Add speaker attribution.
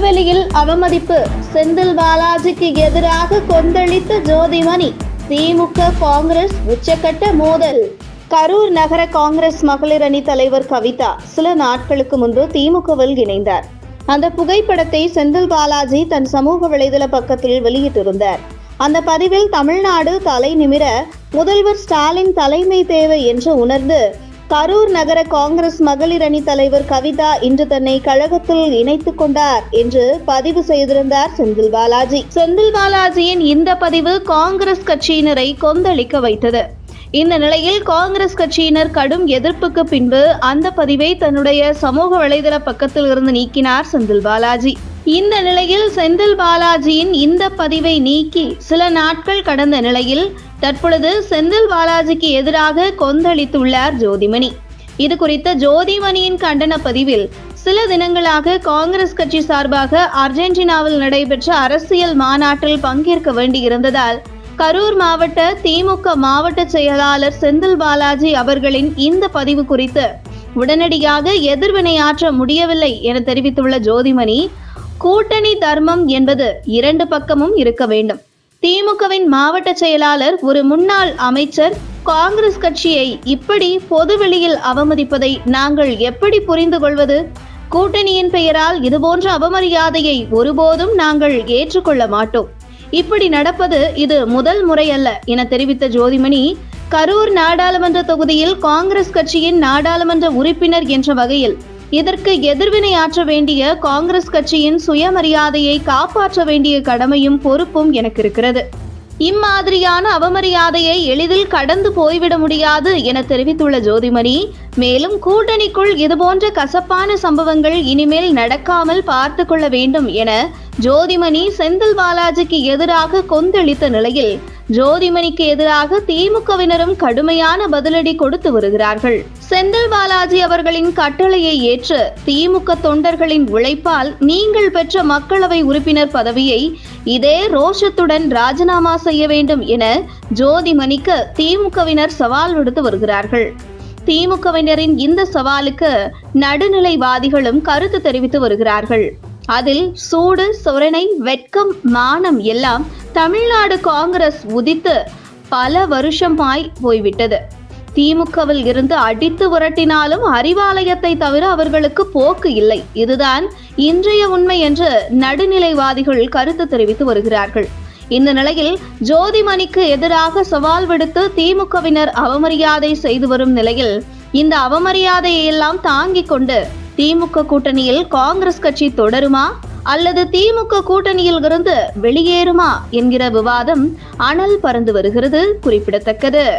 Speaker 1: திருவெளியில் அவமதிப்பு. செந்தில் பாலாஜிக்கு எதிராக கொந்தளித்த ஜோதிமணி திமுக காங்கிரஸ் உச்சக்கட்ட மோதல். கரூர் நகர காங்கிரஸ் மகளிர் அணி தலைவர் கவிதா சில நாட்களுக்கு முன்பு திமுகவில் இணைந்தார். அந்த புகைப்படத்தை செந்தில் பாலாஜி தன் சமூக வலைதள பக்கத்தில் வெளியிட்டிருந்தார். அந்த பதிவில் தமிழ்நாடு தலை நிமிர முதல்வர் ஸ்டாலின் தலைமை தேவை என்று உணர்ந்து கரூர் நகர காங்கிரஸ் மகளிர் அணி தலைவர் கவிதா இன்று தன்னை கழகத்தில் இணைத்துக் கொண்டார் என்று பதிவு செய்திருந்தார் செந்தில் பாலாஜி. செந்தில் பாலாஜியின் இந்த பதிவு காங்கிரஸ் கட்சியினரை கொந்தளிக்க வைத்தது. இந்த நிலையில் காங்கிரஸ் கட்சியினர் கடும் எதிர்ப்புக்கு பின்பு அந்த பதிவை தன்னுடைய சமூக வலைதள பக்கத்தில் இருந்து நீக்கினார் செந்தில் பாலாஜி. இந்த நிலையில் செந்தில் பாலாஜியின் இந்த பதிவை நீக்கி சில நாட்கள் கடந்த நிலையில் தற்பொழுது செந்தில் பாலாஜிக்கு எதிராக கொந்தளித்துள்ளார் ஜோதிமணி. இது குறித்த ஜோதிமணியின் கண்டன பதிவில் சில தினங்களாக காங்கிரஸ் கட்சி சார்பாக அர்ஜென்டினாவில் நடைபெற்ற அரசியல் மாநாட்டில் பங்கேற்க வேண்டியிருந்ததால் கரூர் மாவட்ட திமுக மாவட்ட செயலாளர் செந்தில் பாலாஜி அவர்களின் இந்த பதிவு குறித்து உடனடியாக எதிர்வினையாற்ற முடியவில்லை என தெரிவித்துள்ள ஜோதிமணி கூட்டணி தர்மம் என்பது இரண்டு பக்கமும் இருக்க வேண்டும். திமுகவின் மாவட்ட செயலாளர் ஒரு முன்னாள் அமைச்சர் காங்கிரஸ் கட்சியை இப்படி பொதுவெளியில் அவமதிப்பதை நாங்கள் எப்படி புரிந்து கொள்வது? கூட்டணியின் பெயரால் இதுபோன்ற அவமரியாதையை ஒருபோதும் நாங்கள் ஏற்றுக்கொள்ள மாட்டோம். இப்படி நடப்பது இது முதல் முறையல்ல என தெரிவித்த ஜோதிமணி கரூர் நாடாளுமன்ற தொகுதியில் காங்கிரஸ் கட்சியின் நாடாளுமன்ற உறுப்பினர் என்ற வகையில் இதற்கு எதிர்வினை ஆற்ற வேண்டிய காங்கிரஸ் கட்சியின் சுயமரியாதையை காப்பாற்ற வேண்டிய கடமையும் பொறுப்பும் எனக்கு இருக்கிறது. இம்மாதிரியான அவமரியாதையை எளிதில் கடந்து போய்விட முடியாது என தெரிவித்துள்ள ஜோதிமணி மேலும் கூட்டணிக்குள் இதுபோன்ற கசப்பான சம்பவங்கள் இனிமேல் நடக்காமல் பார்த்து கொள்ள வேண்டும் என ஜோதிமணி செந்தில் பாலாஜிக்கு எதிராக கொந்தளித்த நிலையில் ஜோதிமணிக்கு எதிராக திமுகவினரும் கடுமையான பதிலடி கொடுத்து வருகிறார்கள். செந்தில் பாலாஜி அவர்களின் கட்டளையை ஏற்று திமுக தொண்டர்களின் உழைப்பால் நீங்கள் பெற்ற மக்களவை உறுப்பினர் பதவியை இதே ரோஷத்துடன் ராஜினாமா செய்ய வேண்டும் என ஜோதிமணிக்கு திமுகவினர் சவால் விடுத்து வருகிறார்கள். திமுகவினரின் இந்த சவாலுக்கு நடுநிலைவாதிகளும் கருத்து தெரிவித்து வருகிறார்கள். அதில் சூடு சொரணை வெட்கம் மானம் எல்லாம் தமிழ்நாடு காங்கிரஸ் உதித்து பல வருஷமாய் போய்விட்டது. திமுகவில் இருந்து அடித்து விரட்டினாலும் அறிவாலயத்தை தவிர அவர்களுக்கு போக்கு இல்லை. இதுதான் இன்றைய உண்மை என்று நடுநிலைவாதிகள் கருத்து தெரிவித்து வருகிறார்கள். இந்த நிலையில் ஜோதிமணிக்கு எதிராக சவால் விடுத்து திமுகவினர் அவமரியாதை செய்து வரும் நிலையில் இந்த அவமரியாதையை எல்லாம் தாங்கிக் கொண்டு திமுக கூட்டணியில் காங்கிரஸ் கட்சி தொடருமா? அல்லது திமுக கூட்டணியில் இருந்து வெளியேறுமா என்கிற விவாதம் அனல் பறந்து வருகிறது குறிப்பிடத்தக்கது.